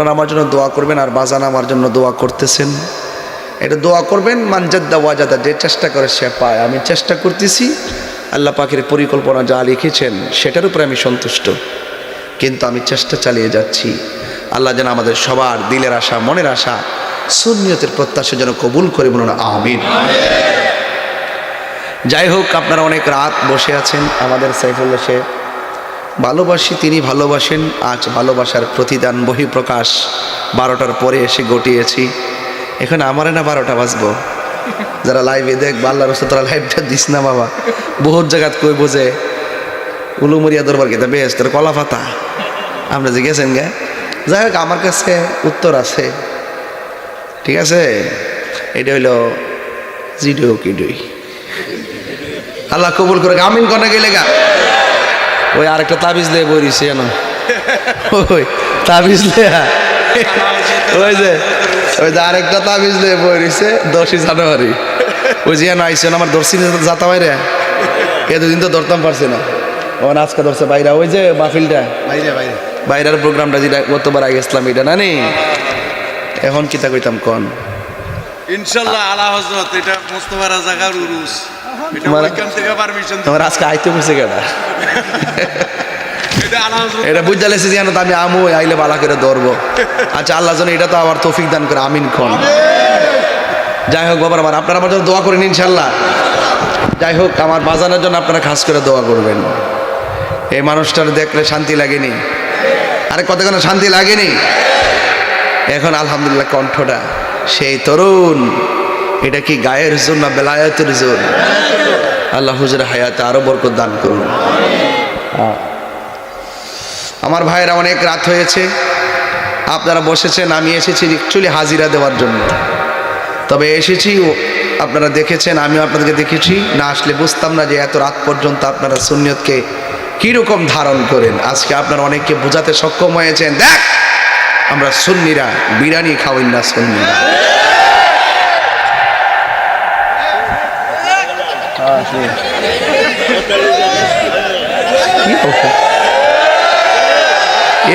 আমার জন্য দোয়া করবেন আর বাজান আমার জন্য দোয়া করতেছেন। এটা দোয়া করবেন মানজাদ্দা ওয়াজাদা, যে চেষ্টা করে সে পায়। আমি চেষ্টা করতেছি, আল্লাহ পাখির পরিকল্পনা যা লিখেছেন, সেটার উপরে আমি সন্তুষ্ট। কিন্তু আমি চেষ্টা চালিয়ে যাচ্ছি। আল্লাহ যেন আমাদের সবার দিলের আশা, মনের আশা সুনিয়তের প্রত্যাশা যেন কবুল করে বলুন, আমিন। যাই হোক, আপনারা অনেক রাত বসে আছেন, আমাদের সাইফুল্লাহ শেখ ভালোবাসি তিনি ভালোবাসেন, আজ ভালোবাসার প্রতিদান বহিঃপ্রকাশ। বারোটার পরে এসে গটিয়েছি। এখন আমারে না বারোটা বাজবো? যারা লাইভে দেখ আল্লাহ রসুল তারা লাইভটা দিস না বাবা। বহুত জায়গাত কই বোঝে উলুমরিয়া দরবার কেতা বেশ তোর কলা পাতা। আমরা যে গেছেন গে? যাই হোক, আমার কাছে উত্তর আছে। ঠিক আছে? এটা হইল জিডো কিডুই আল্লাহ কবুল করে আমিন কনে গেলে গা। ওই আরেকটা তাবিজ দিয়ে বই দিছে জানো ওই তাবিজ লেয়া। ওই যে ওই যে আরেকটা তাবিজ দিয়ে বই দিছে দশই জানুয়ারি। ওই যে না আইসেন আমার দর্শি যাতা বাইরে। এ দুদিন তো ধরতাম পারছে না। ও আজকে ধরছে বাইরা। ওই যে মাহফিলটা। বাইরে বাইরে। বাইরের প্রোগ্রামটা যেটা গতবার আগে ইসলাম এটা না নি? এখন কিতা কইতাম কন? ইনশাল্লাহ আলা হজরত এটা মোস্তফা রাজাকার উরুস। এটা তোমার- ওইখান থেকে পারমিশন তোমার আজকে আইতে বসে কেটা এটা বুঝতে জানো তো আমি আমু আইলে বালা করে ধরবো। আচ্ছা আল্লাহ যেন এটা তো আবার তৌফিক দান করে, আমিন খন। যাই হোক, বাবার আমার, আপনারা আমার জন্য দোয়া করেন ইনশাল্লাহ যাই হোক, আমার বাজানোর জন্য আপনারা খাস করে দোয়া করবেন। এই মানুষটার দেখলে শান্তি লাগেনি। আরে কতক্ষণ শান্তি লাগেনি? এখন আলহামদুলিল্লাহ কণ্ঠটা, সেই তরুণ, এটা কি গায়ের জোর না বেলায়তের জোর? আল্লাহ হুজুর হায়াতে আরও বরকত দান করুন। আমার ভাইয়েরা, অনেক রাত হয়েছে। আপনারা বসেছেন, আমি এসেছি অ্যাকচুয়ালি হাজিরা দেওয়ার জন্য। তবে এসেছি আপনারা দেখেছেন, আমিও আপনাদেরকে দেখেছি। না আসলে বুঝতাম না যে এত রাত পর্যন্ত আপনারা সুনিয়তকে কীরকম ধারণ করেন। আজকে আপনারা অনেককে বোঝাতে সক্ষম হয়েছেন। দেখ, আমরা সুন্নিরা, বিরিয়ানি খাওয়াই না সুন্নিরা।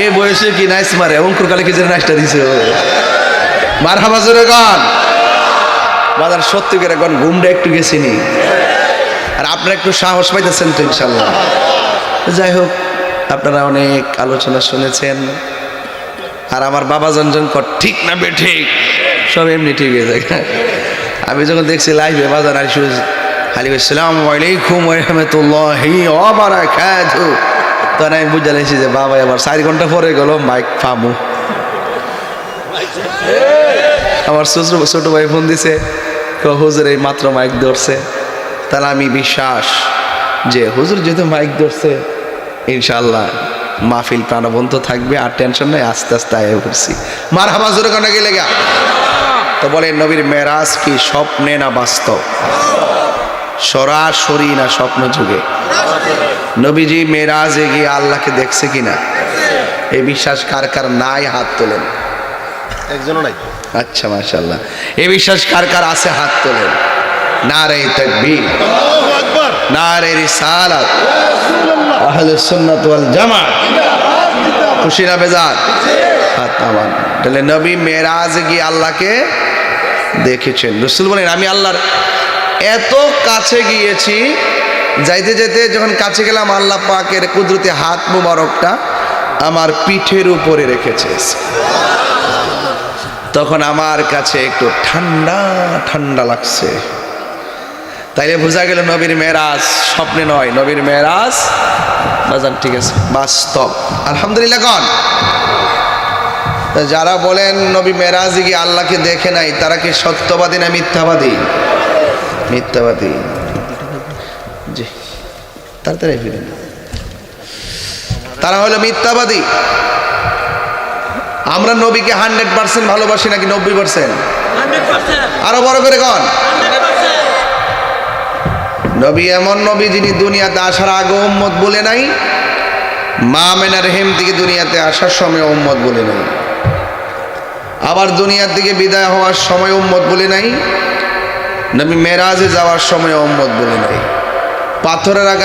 এ বয়সে কি নাইস মারে? অঙ্কুর কালে কি যেন নাইসটা দিছে মার হাবা গান। বাজার সত্যি করে গান, ঘুমটা একটু গেছিনি। আর আপনারা একটু সাহস পাইতেছেন তো ইনশাল্লাহ। যাই হোক, আপনারা অনেক আলোচনা শুনেছেন। আর আমার বাবা জনজন কর, ঠিক না বে ঠিক? সব এমনি ঠিক হয়ে যায়। আমি যখন দেখছি লাইভে বাজার আর শুনে আমি যে বাবা আবার চার ঘণ্টা পরে মাইক ছোট ভাই ফোন দিছে হুজুর, এই মাত্র মাইক ধরছে। তাহলে আমি বিশ্বাস যে হুজুর যেহেতু মাইক ধরছে ইনশাল্লাহ মাহফিল প্রাণবন্ত থাকবে আর টেনশন নেই, আস্তে আস্তে আয় করছি। মার হাবা জোরে কেন গেলে গা। তো বলে নবীর মেরাজ কি স্বপ্নে না বাস্তব? সরাসরি না স্বপ্ন যুগে। নবীজি মেরাজে গিয়ে আল্লাহকে দেখছে কিনা? এই বিশ্বাস কার কার নাই হাত তোলেন? একজনও নাই। আচ্ছা মাশাল্লাহ এই বিশ্বাস কার কার আছে হাত তোলেন? না রে তকবীর না রে রিসালাত আহলে সুন্নাত ওয়াল জামাত। খুশি না বেজার? হাত নামান। তাহলে নবী মেরাজ গিয়ে আল্লাহকে দেখেছেন। রসুল বলেন আমি আল্লাহর এত কাছে গিয়েছি, যাইতে যেতে যখন কাছে গেলাম, আল্লাহ পাকের কুদরতি হাত মুবারকটা আমার পিঠের উপরে রেখেছে। তখন আমার কাছে একটু ঠান্ডা ঠান্ডা লাগছে। তাইলে বোঝা গেল নবীর মেরাজ স্বপ্নে নয়, নবীর মেরাজ বাজান, ঠিক আছে, বাস্তব। আলহামদুলিল্লাহ কন যারা বলেন নবী মেরাজ গিয়ে আল্লাহকে দেখে নাই, তারা কি সত্যবাদী না মিথ্যাবাদী? মিথ্যাবাদী। জি। তাড়াতাড়ি ফিরেন তারা হলো মিথ্যাবাদী। আমরা নবীকে হান্ড্রেড পার্সেন্ট ভালোবাসি নাকি নব্বই পার্সেন্ট? আরও বড় করে কন। নবী এমন নবী যিনি দুনিয়াতে আসার আগে উম্মত বলে নাই মা মেনা রেহেম থেকে দুনিয়াতে আসার সময় উম্মত বলে নাই। আবার দুনিয়ার দিকে বিদায় হওয়ার সময় উম্মত বলে নাই নবী মেরাজে যাওয়ার সময় উম্মত বলে নাই পাথরের আঘাত